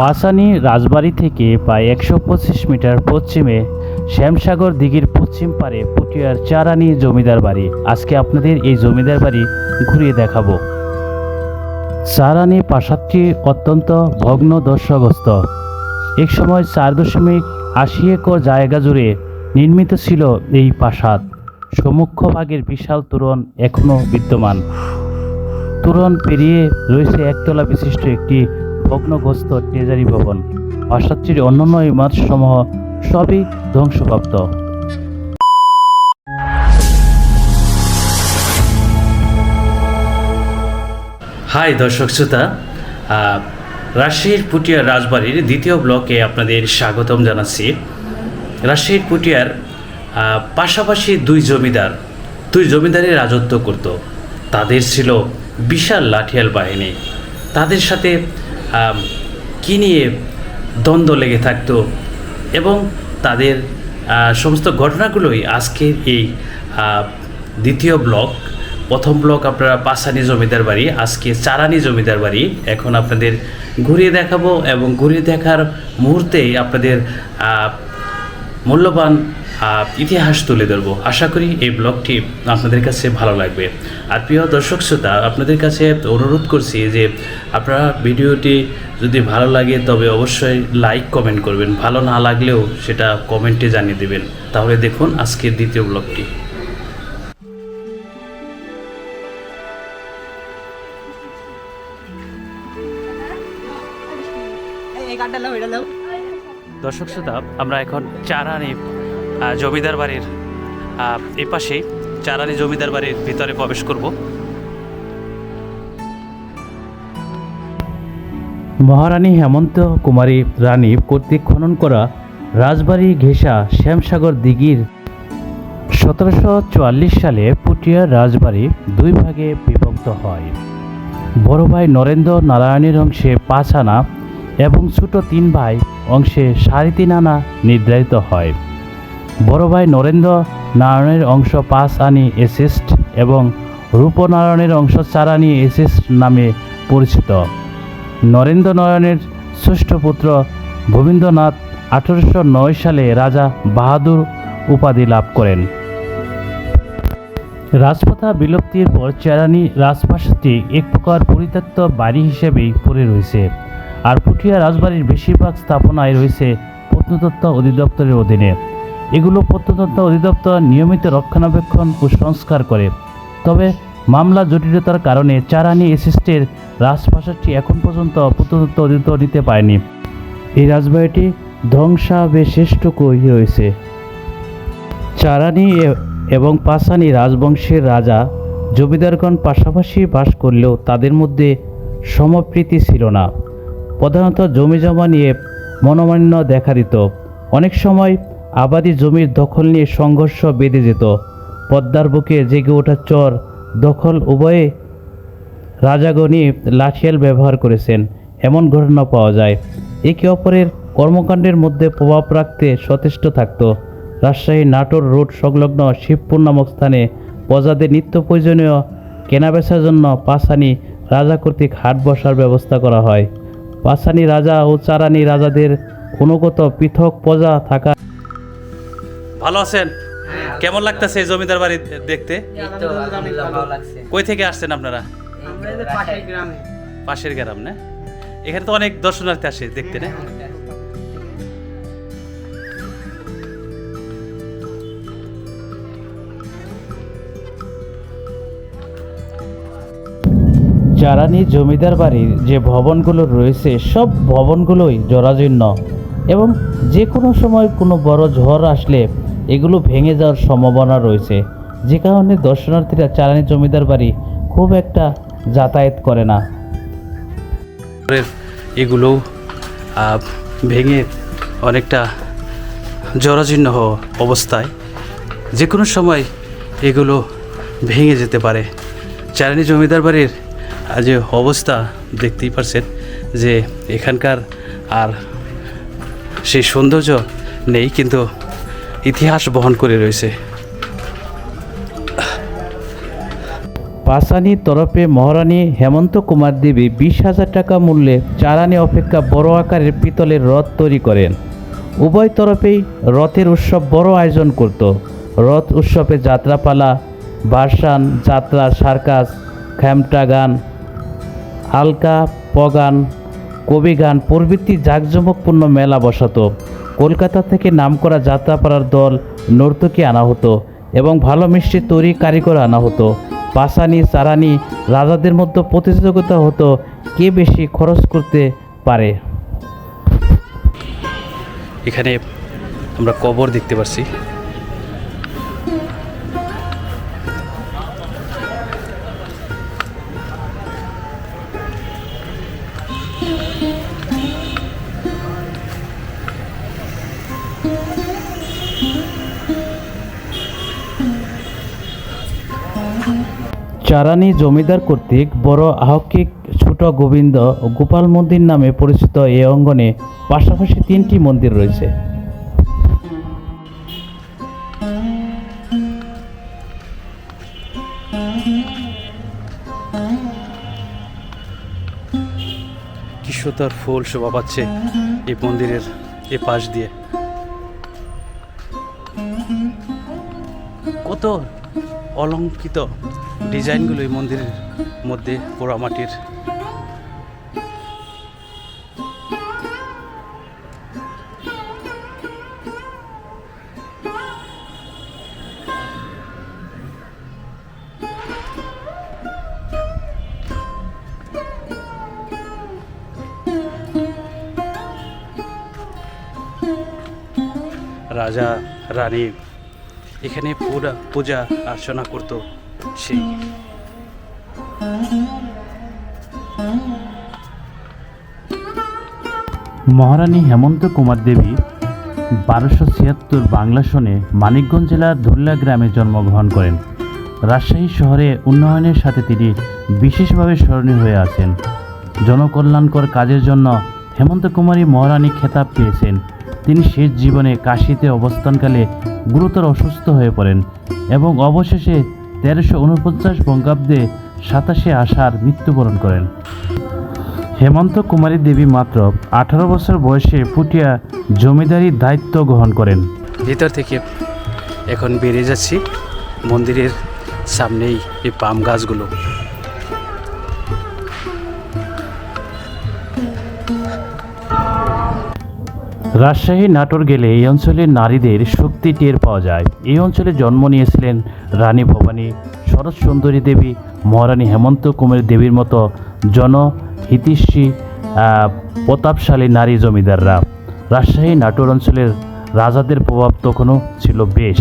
পাসানি রাজবাড়ি থেকে প্রায় একশো পঁচিশ মিটার পশ্চিমে শ্যামসাগর দিঘির পশ্চিম পারে পুটিয়ার চারানি জমিদার বাড়ি। আজকে আপনাদের এই জমিদার বাড়ি ঘুরিয়ে দেখাবো। চারানি প্রাসাদটি অত্যন্ত ভগ্ন দর্শগ্রস্ত এক সময় চার দশমিক আশি একর জায়গা জুড়ে নির্মিত ছিল এই প্রাসাদ। সম্মুখভাগের বিশাল তোরণ এখনও বিদ্যমান। তোরণ পেরিয়ে রয়েছে একতলা বিশিষ্ট একটি ভগ্নগ্রস্ত ট্রেজারি ভবন প্রাসাদটির অন্যান্য ইমারতসমূহ সবই ধ্বংসপ্রাপ্ত। হাই দর্শক শ্রোতা রাজশাহীর পুটিয়ার রাজবাড়ির দ্বিতীয় ব্লকে আপনাদের স্বাগতম জানাচ্ছি। রাজশাহীর পুটিয়ার পাশাপাশি দুই জমিদার, দুই জমিদারের রাজত্ব করত। তাদের ছিল বিশাল লাঠিয়াল বাহিনী। তাদের সাথে কী নিয়ে দ্বন্দ্ব লেগে থাকতো এবং তাদের সমস্ত ঘটনাগুলোই আজকের এই দ্বিতীয় ব্লক, প্রথম ব্লক আপনারা পাশানি জমিদার বাড়ি, আজকে চারানি জমিদার বাড়ি, এখন আপনাদের ঘুরিয়ে দেখাবো এবং ঘুরিয়ে দেখার মুহূর্তেই আপনাদের মূল্যবান ইতিহাস তুলে ধরব। আশা করি এই ব্লগটি আপনাদের কাছে ভালো লাগবে। আর প্রিয় দর্শক শ্রোতা, আপনাদের কাছে অনুরোধ করছি যে আপনারা ভিডিওটি যদি ভালো লাগে, তবে অবশ্যই লাইক কমেন্ট করবেন। ভালো না লাগলেও সেটা কমেন্টে জানিয়ে দেবেন। তাহলে দেখুন আজকের দ্বিতীয় ব্লগটি। দর্শক শ্রোতা, আমরা এখন চারানি জমিদার বাড়ির এই পাশেই চারানি জমিদার বাড়ির ভিতরে প্রবেশ করব। মহারানী হেমন্ত কুমারী রানী কর্তৃক খনন করা রাজবাড়ি ঘেঁষা শ্যামসাগর দিঘির সতেরোশো চুয়াল্লিশ সালে পুটিয়ার রাজবাড়ি দুই ভাগে বিভক্ত হয়। বড় ভাই নরেন্দ্র নারায়ণের অংশে পাঁচ আনা এবং ছোট তিন ভাই অংশে সাড়ে তিন আনা নির্ধারিত হয়। বড় ভাই নরেন্দ্র নারায়ণের অংশ পাঁচ আনি এসিস্ট এবং রূপনারায়ণের অংশ চার আনি এসিস্ট নামে পরিচিত। নরেন্দ্র নারায়ণের ষষ্ঠ পুত্র গোবিন্দনাথ আঠারোশো নয় সালে রাজা বাহাদুর উপাধি লাভ করেন। রাজপ্রথা বিলুপ্তির পর চেরানি রাজপ্রাসাদটি এক প্রকার পরিত্যক্ত বাড়ি হিসেবেই পড়ে রয়েছে। আর পুঠিয়া রাজবাড়ির বেশিরভাগ স্থাপনায় রয়েছে প্রত্নতত্ত্ব অধিদপ্তরের অধীনে। এগুলো প্রত্নতত্ত্ব অধিদপ্তর নিয়মিত রক্ষণাবেক্ষণ ও সংস্কার করে। তবে মামলা জটিলতার কারণে চারানি এসিস্টের রাজপ্রাসাদটি এখন পর্যন্ত প্রত্নতত্ত্ব অধিদপ্তর নিতে পারেনি। এই রাজবাড়িটি ধ্বংসাবশেষটুকুই রয়েছে। চারানি এবং পাসানি রাজবংশের রাজা জমিদারগণ পাশাপাশি বাস করলেও তাদের মধ্যে সমপ্রীতি ছিল না। প্রধানত জমি জমা নিয়ে মনোমান্য দেখা দিত অনেক সময় আবাদি জমির দখল নিয়ে সংঘর্ষ বেঁধে যেত। পদ্মার বুকে জেগে ওঠা চর দখল উভয়ে রাজাগণী লাঠিয়াল ব্যবহার করেছেন। এমন ঘটনা পাওয়া যায়। একে অপরের কর্মকাণ্ডের মধ্যে প্রভাব রাখতে সচেষ্ট থাকত। রাজশাহী নাটোর রোড সংলগ্ন শিবপুর নামক স্থানে প্রজাদের নিত্য প্রয়োজনীয় কেনাবেচার জন্য পাসানি রাজা কর্তৃক হাট বসার ব্যবস্থা করা হয়। পাসানি রাজা ও চারানি রাজাদের অনুগত পৃথক প্রজা থাকা ভালো আছেন? কেমন লাগতেছে জমিদার বাড়ি দেখতে? এই তো আলহামদুলিল্লাহ ভালো লাগছে কই থেকে আসছেন আপনারা? আমরা এই যে পাশের গ্রামে। পাশের গ্রাম না? এখানে তো অনেক দর্শনার্থী আসে দেখতে না? চারানি জমিদার বাড়ির যে ভবনগুলো রয়েছে, সব ভবনগুলোই জরাজীর্ণ এবং যে কোনো সময় কোনো বড় ঝড় আসলে এগুলো ভেঙে যাওয়ার সম্ভাবনা রয়েছে। যে কারণে দর্শনার্থীরা চারানি জমিদার বাড়ি খুব একটা যাতায়াত করে না। এগুলো ভেঙে অনেকটা জরাজীর্ণ অবস্থায়। যে কোনো সময় এগুলো ভেঙে যেতে পারে। চারানি জমিদার বাড়ির যে অবস্থা দেখতেই পারছেন যে এখানকার আর সেই সৌন্দর্য নেই, কিন্তু ইতিহাস বহন করে রয়েছে। পাসানি তরফে মহারানী হেমন্ত কুমার দেবী বিশ হাজার টাকা মূল্যে চারানি অপেক্ষা বড় আকারের পিতলের রথ তৈরি করেন। উভয় তরফেই রথের উৎসব বড় আয়োজন করত। রথ উৎসবে যাত্রাপালা বারসান যাত্রা, সার্কাস খ্যামটা গান আলকা পগান কবিগান প্রভৃতি জাঁকজমকপূর্ণ মেলা বসাতো। কলকাতা থেকে নামকরা যাত্রাপাড়ার দল নর্তকী আনা হতো এবং ভালো মিষ্টি তৈরি কারিগর আনা হতো। পাসানি চারানি রাজাদের মধ্যে প্রতিযোগিতা হতো কে বেশি খরচ করতে পারে। এখানে আমরা কবর দেখতে পাচ্ছি চারানি জমিদার কর্তৃক বড় আহকিক ছোট গোবিন্দ গোপাল মন্দির নামে পরিচিত এই অঙ্গনে পাশাপাশি তিনটি মন্দির রয়েছে। কি ফুল শোভা পাচ্ছে এই মন্দিরের এ পাশ দিয়ে। কত অলঙ্কিত ডিজাইনগুলো এই মন্দিরের মধ্যে পোড়ামাটির। রাজা রানী এখানে পুরা পূজা অর্চনা করতো সেই মহারানী হেমন্ত কুমার দেবী বারোশো ছিয়াত্তর বাংলা সনে মানিকগঞ্জ জেলার ধুল্লা গ্রামে জন্মগ্রহণ করেন। রাজশাহী শহরে উন্নয়নের সাথে তিনি বিশেষভাবে স্মরণীয় হয়ে আছেন। জনকল্যাণকর কাজের জন্য হেমন্ত কুমারী মহারানী খেতাব পেয়েছেন। তিনি শেষ জীবনে কাশীতে অবস্থানকালে গুরুতর অসুস্থ হয়ে পড়েন এবং অবশেষে তেরোশো উনপঞ্চাশ বঙ্গাব্দে সাতাশে আষাঢ় মৃত্যুবরণ করেন। হেমন্ত কুমারী দেবী মাত্র আঠারো বছর বয়সে পুটিয়া জমিদারির দায়িত্ব গ্রহণ করেন। ভিতর থেকে এখন বেরিয়ে যাচ্ছি। মন্দিরের সামনেই এই পাম গাছগুলো। রাজশাহী নাটোর গেলে এই অঞ্চলের নারীদের শক্তি টের পাওয়া যায়। এই অঞ্চলে জন্ম নিয়েছিলেন রানী ভবানী শরৎ সুন্দরী দেবী মহারানী হেমন্ত কুমারী দেবীর মতো জনহিতিষ্যী আহ, প্রতাপশালী নারী জমিদাররা। রাজশাহী নাটোর অঞ্চলের রাজাদের প্রভাব তখনও ছিল বেশ।